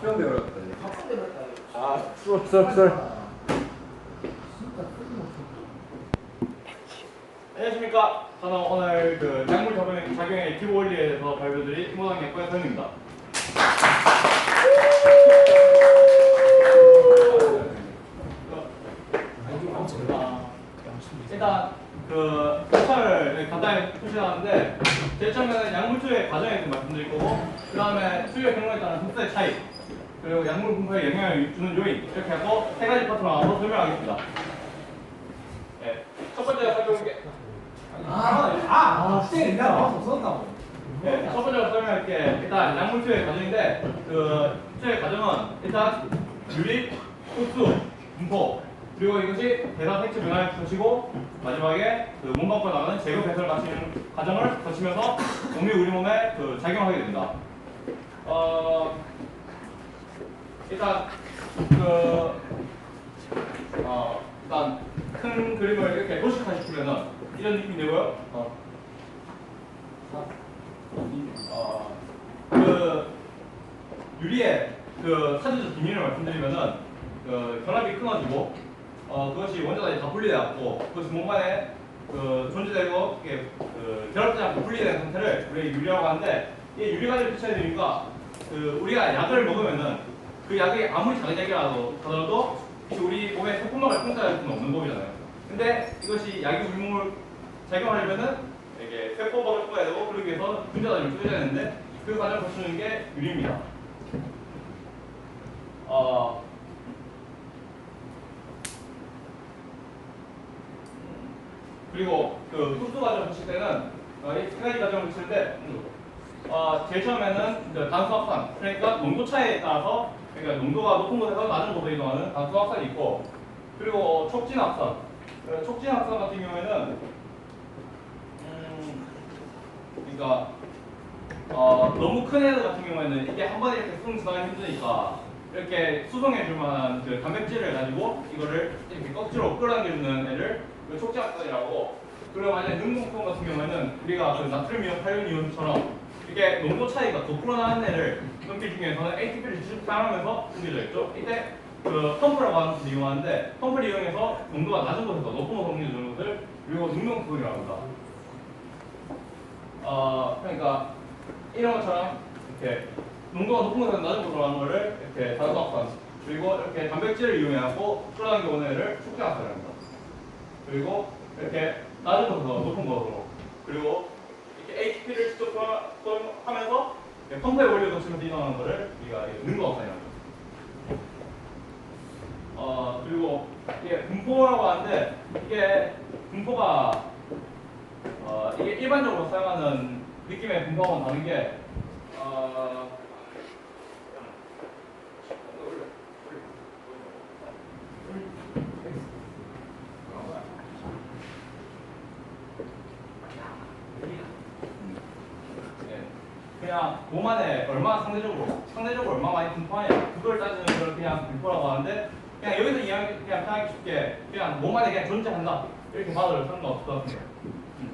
수영 배우였거든요. 아, 쏠, 쏠, 쏠. 안녕하십니까. 저는 오늘 그 약물 작용, 작용의 기본 원리에 대해서 발표드릴 김호당 약과의 서현입니다. 아, 일단 그 표차를 간단히 표시하는데 제일 처음에는 약물 투여의 과정에 대해서 말씀드릴 거고 그 다음에 투여 경로에 따른 흡수의 차이 그리고 약물 분포에 영향을 주는 요인 이렇게 하고 세 가지 파트로 나눠서 설명하겠습니다. 네, 첫 번째 살펴볼게. 아, 아, 쌤, 내가 봐서 없었다고. 네, 첫 번째로 설명할 게. 일단 약물 투여의 과정인데 그 투여의 과정은 일단 유립, 흡수, 분포 그리고 이것이 대사 색채 변화를 거치고 마지막에 그몸 밖으로 나가는 제거 배설 마치는 과정을 거치면서 동미 우리 몸에 그 작용하게 됩니다. 어 일단 그 어, 일단 큰 그림을 이렇게 도식화시키면은 이런 느낌이 되고요. 어. 어, 그 유리의 그 사진적 비밀을 말씀드리면은 그 결합이 끊어지고 어 그것이 원자단이 다 분리되었고 그것이 몸만에 그 존재되고 이게 그 결합되지 않고 분리된 상태를 우리가 유리라고 하는데 이 유리가 비춰야 되니까 그 우리가 약을 먹으면은 그 약이 아무리 작은 약이라도 하더라도 혹시 우리 몸에 세포막을 통과할 수는 없는 법이잖아요. 근데 이것이 약이 우리 몸을 작용하려면은 이게 세포막을 통과해야 되고 그러기 위해서 분자단을 쪼개야 되는데 그 과정을 거치는 게 유리입니다. 어, 그리고 그 흡수 과정 보실 때는 어, 이세 가지 과정을 거치는데 어, 제일 처음에는 단수 확산 그러니까 농도 차이에 따라서 그러니까 농도가 높은 곳에서 낮은 곳으로 이동하는 단수 확산이 있고 그리고 촉진 확산. 그 촉진 확산 같은 경우에는 음, 그러니까 어, 너무 큰 애들 같은 경우에는 이게 한 번에 이렇게 쑥 지나가기 힘드니까 이렇게 수송해 줄 만한 그 단백질을 가지고 이거를 이렇게 껍질로 끌어당겨주는 애를 그 촉지합선이라고. 그리고 만약에 능공통 같은 경우에는 우리가 그 나트륨 이온, 칼륨 이온처럼 이게 농도 차이가 거꾸로 나는 애를 끊기 중에서는 ATP를 직접 사용하면서 끊겨져 있죠. 이때 그 펌프라고 하는 것을 이용하는데 펌프를 이용해서 농도가 낮은 곳에서 높은 곳으로 옮겨주는 것을 그리고 능동통이라고 합니다. 어, 그러니까 이런 것처럼 이렇게 농도가 높은 곳에서 낮은 곳으로 하는 거를 이렇게 단수확산 그리고 이렇게 단백질을 이용해갖고 끌어당겨 오는 애를 축제확산을 합니다. 그리고 이렇게 낮은 곳에서 높은 곳으로 그리고 이렇게 ATP를 직접 하면서 펌프에 거치면서 이동하는 거를 우리가 능동확산이라고 합니다. 어 그리고 이게 분포라고 하는데 이게 분포가 어 이게 일반적으로 사용하는 느낌의 분포하고는 다른 게 어, 예, 그냥 몸 안에 얼마나 상대적으로 상대적으로 얼마 많이 분포하냐 그걸 따지는 걸 그냥 분포라고 하는데 그냥 여기서 이야기 그냥 편하게 쉽게 그냥 몸 안에 그냥 존재한다 이렇게 받아도 상관없을 것 같아요. 음.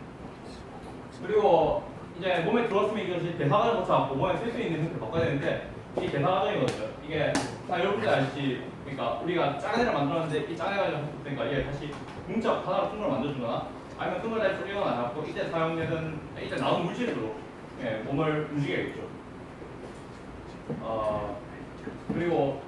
그리고 이제 몸에 들어왔으면 이것이 대사 과정 거쳐갖고 몸에 쓸 수 있는 형태로 바꿔야 되는데 이게 대사 과정이거든요. 이게 다 여러분들 아시지 그러니까 우리가 작은 애를 만들었는데 이 작은 애가 됐으니까 이게 다시 공적 하나로 큰 걸 만들어주거나 아니면 큰 걸 다시 뿌리거나 해갖고 이때 사용되는 이때 나온 물질로 예, 몸을 움직여야겠죠. 어, 그리고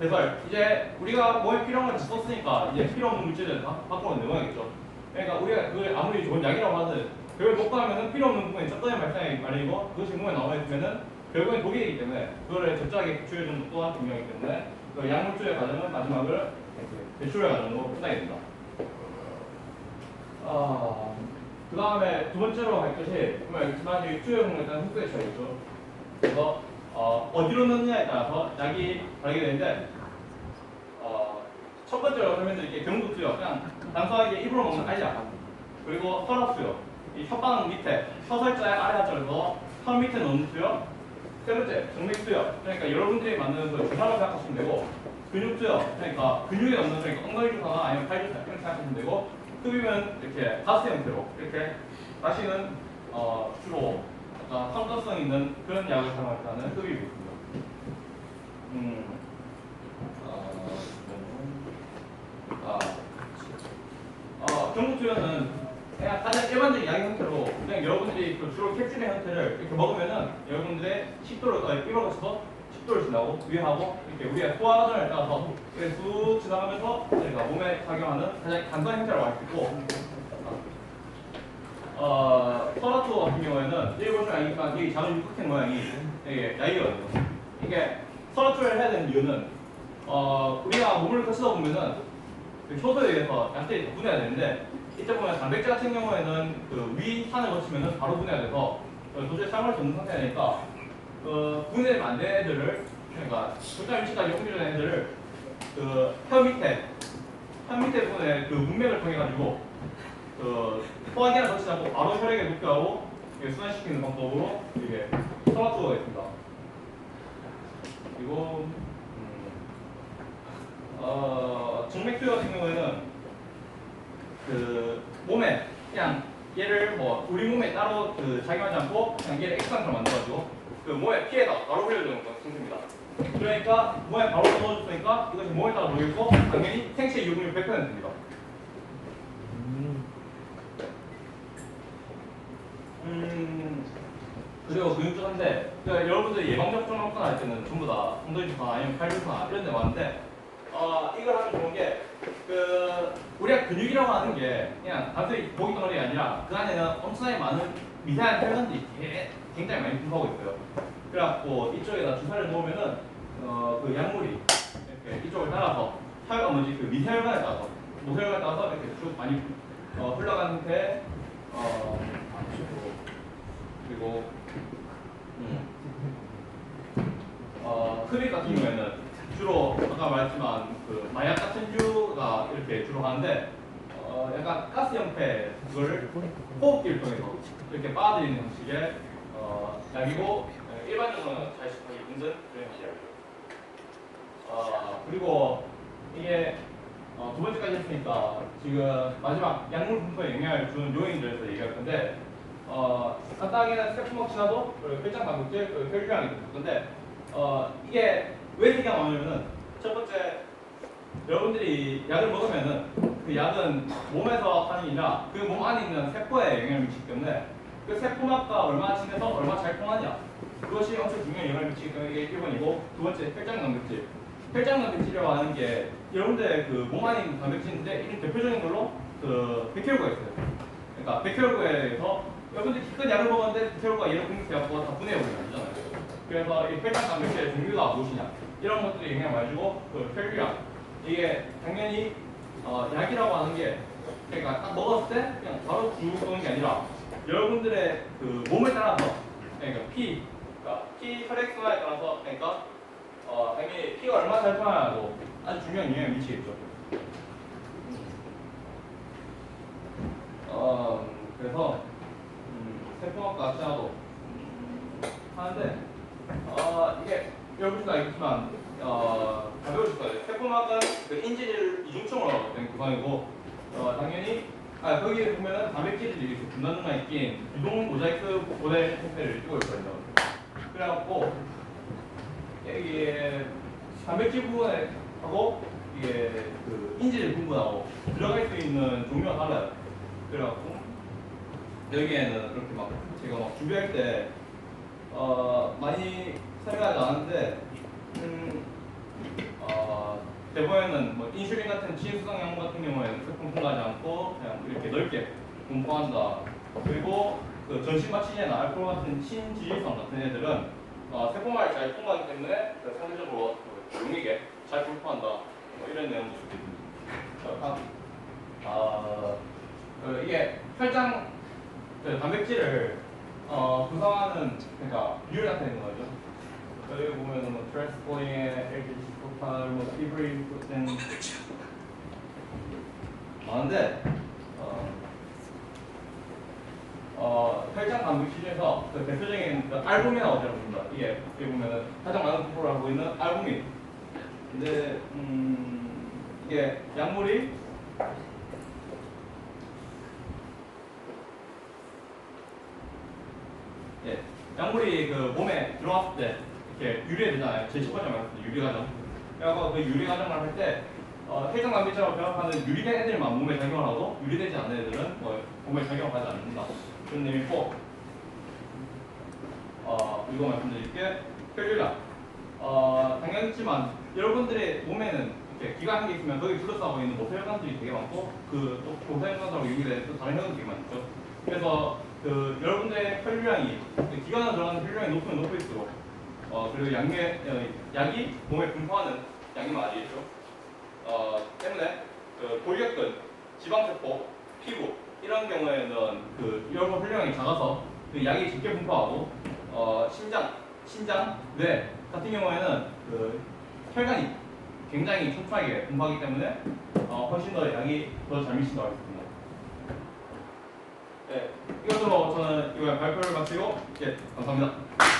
배설 이제 우리가 몸에 필요한 걸다 썼으니까 이제 필요 없는 물질을 다 밖으로 내보내겠죠. 그러니까 우리가 그걸 아무리 좋은 약이라고 하든 결국 먹고 나면은 필요 없는 부분이 쩍더니 발생하기 마련이고 그것이 몸에 남아 있으면은 결국엔 독이 되기 때문에 그거를 적절하게 배출해 주는 것 또한 중요하기 때문에 그 약물주의 과정은 마지막을 배출의 과정으로 끝나게 된다. 아, 그 다음에 두 번째로 할 것이 보면 지난주 주요형에 일단 흡수의 차이죠. 그래서 어, 어디로 넣느냐에 따라서 약이 다르게 되는데 어, 첫 번째로 설명드릴게 경구 수요. 그냥 단순하게 입으로 먹는 알약 그리고 혈압 수요. 이 혓바닥 밑에 서설자의 아래 하절에서 혀 밑에 넣는 수요. 세 번째 정맥 수요. 그러니까 여러분들이 만드는 그 주사라고 생각하시면 되고 근육 수요. 그러니까 근육에 넣는 그러니까 엉덩이 주사나 아니면 팔 주사 이렇게 생각하시면 되고 흡이면 이렇게 가스 형태로 이렇게 다시는 어, 주로 약간 환각성 있는 그런 약을 사용할 때는 흡입이 있습니다. 음, 어, 아, 어, 경북 투여는 그냥 가장 일반적인 양의 형태로 그냥 여러분들이 그 주로 캡슐의 형태를 이렇게 먹으면은 여러분들의 식도를 어, 거쳐서 식도를 지나고 위하고 이렇게 우리가 소화 과정을 따라서 이렇게 쑥 지나가면서 저희가 몸에 작용하는 가장 간단한 형태라고 할 수 있고 어, 서라투 같은 경우에는 일본 중 아니지만 이 작은 육각형 모양이 되게 얇거든요. 이게 서라투를 해야 되는 이유는 어, 우리가 몸을 거치다 보면은 그 효소에 의해서 약들이 다 분해가 되는데 이때 보면 단백질 같은 경우에는 그 위 산을 거치면은 바로 분해가 돼서 어, 도저히 사용할 수 없는 상태니까 그 분해를 안 되는 애들을 그러니까 절대 위치까지 옮겨주는 애들을 그혀 밑에 혀 밑에 부분에 그 문맥을 통해 가지고 그 거치지 않고 바로 혈액에 녹여하고 순환시키는 방법으로 이게 서라투가 있습니다. 그리고 음, 어, 정맥투여 같은 경우에는 그 몸에 그냥 얘를 뭐 우리 몸에 따로 그 작용하지 않고 그냥 얘를 액상으로 만들어가지고 그 몸에 피에다 바로 흘려주는 건 상태입니다. 그러니까 몸에 바로 넣어줬으니까 이것이 몸에 따라 녹였고 당연히 생체 유분율 100%입니다. 음 그리고 근육주사인데 그러니까 여러분들이 예방접종 먹거나 할 때는 전부 다 홍도주사 아니면 칼주사 이런 데 많은데 어 이걸 하면 좋은 게 그 우리가 근육이라고 하는 게 그냥 단순히 고기 덩어리가 아니라 그 안에는 엄청나게 많은 미세한 혈관들이 개- 굉장히 많이 분포하고 있어요. 그래갖고 이쪽에다 주사를 놓으면은 어 그 약물이 이렇게 이쪽을 따라서 혈관 뭐지 그 미세혈관에 따라서 모세혈관에 따라서 이렇게 쭉 많이 어, 흘러가는 상태에 어 그리고 음. 어, 흡입 같은 경우에는 주로 아까 말했지만 그 마약 같은 류가 이렇게 주로 하는데 어, 약간 가스 형태 그걸 호흡기를 통해서 이렇게 빨아들이는 형식의 어, 약이고 예, 일반적으로는 잘 식하기 힘든 그런 약이에요. 어, 그리고 이게 어, 두 번째까지 했으니까 지금 마지막 약물 분포에 영향을 주는 요인들에 대해서 얘기할 건데 어, 간단하게는 세포막 지나도 혈장 그리고 혈류량이 있을 건데 어, 이게 왜 얘기가 나오냐면은 첫 번째 여러분들이 약을 먹으면은 그 약은 몸에서 하는 게 아니라 그 몸 안에 있는 세포에 영향을 미치기 때문에 그 세포막과 얼마나 친해서 얼마나 잘 통하냐? 그것이 엄청 중요한 영향을 미치기 때문에 이게 1번이고 두 번째 혈장 단백질. 혈장 단백질이라고 하는 게 여러분들의 그몸 안에 있는 단백질인데 이 대표적인 걸로 그 백혈구가 있어요. 그러니까 백혈구에서 여러분들이 기껏 약을 먹었는데 백혈구가 얘를 공격해갖고 다 분해해버리면 안 되잖아요. 그래서 이 혈장 단백질의 종류가 무엇이냐? 이런 것들이 영향을 많이 주고 그 혈류량. 이게 당연히 어, 약이라고 하는 게 그러니까 딱 먹었을 때 그냥 바로 쭉 도는 게 아니라 여러분들의 그 몸을 따라서 그러니까 피, 그러니까 피 혈액 순환에 따라서 그러니까 어, 당연히 피가 얼마나 잘 통하냐도 아주 중요한 영향을 미치겠죠. 어, 그래서 음, 세포학과 학자도 하는데 어, 이게 여러분도 알겠지만 어, 다 배우실 거예요. 세포막은 그 인질 이중층으로 된 구성이고 어, 당연히 아, 단백질이 이렇게 분단만 있긴 유동 모자이크 모델 형태를 띄고 있거든요. 그래갖고 이게 단백질 부분에 하고 이게 그 인질 부분하고 들어갈 수 있는 종류가 달라요. 그래갖고 여기에는 이렇게 막 제가 막 준비할 때 어, 많이 설명하지 않았는데 음, 어, 대부분은 뭐 인슐린 같은 친수성 약물 같은 경우에는 세품 통과하지 않고 그냥 이렇게 넓게 분포한다. 그리고 그 전신마취제나 알코올 같은 친지질성 같은 애들은 어, 세포말이 잘 통과하기 때문에 그 상대적으로 그 용이게 잘 분포한다. 뭐 이런 내용도 있습니다. 어, 아, 그 이게 혈장 그 단백질을 어, 구성하는 그러니까 비율 나타내는 거죠. 여기 보면은 뭐 트랜스포링에 LGC 포탈, 뭐 피브린 프로틴 많은데 어, 어, 혈장 단백질 중에서 그 대표적인 그 알부민이라고 합니다. 이게 여기 보면은 가장 많은 분포를 하고 있는 알부민. 근데 음, 이게 약물이 예, 약물이 그 몸에 들어왔을 때 이렇게 유리에 되잖아요. 제 10번째 말했는데 유리 과정. 그래서 그 유리 과정을 할 때 어, 해적 남비처럼 병합하는 유리된 애들만 몸에 작용을 하고 유리되지 않는 애들은 뭐 몸에 작용하지 않는다. 그런 의미고 어, 이거 말씀드릴게 혈류량. 어, 당연했지만 여러분들의 몸에는 이렇게 기관 한개 있으면 거기 둘러싸고 있는 뭐 혈관들이 되게 많고 그또 고사혈관들하고 연결된 또 다른 혈관들이 많죠. 그래서 그 여러분들의 혈류량이 그 기관에 들어가는 혈류량이 높으면 높을수록 어 그리고 양의 어, 약이 몸에 분포하는 양이 많아지겠죠. 어 때문에 그 골격근, 지방세포, 피부 이런 경우에는 그 여러분 혈류량이 작아서 그 약이 적게 분포하고 어 심장, 신장, 뇌 같은 경우에는 그 혈관이 굉장히 촘촘하게 분포하기 때문에 어, 훨씬 더 약이 더 잘 미친다고 했습니다. 네, 이것으로 저는 이거 발표를 마치고 예, 감사합니다.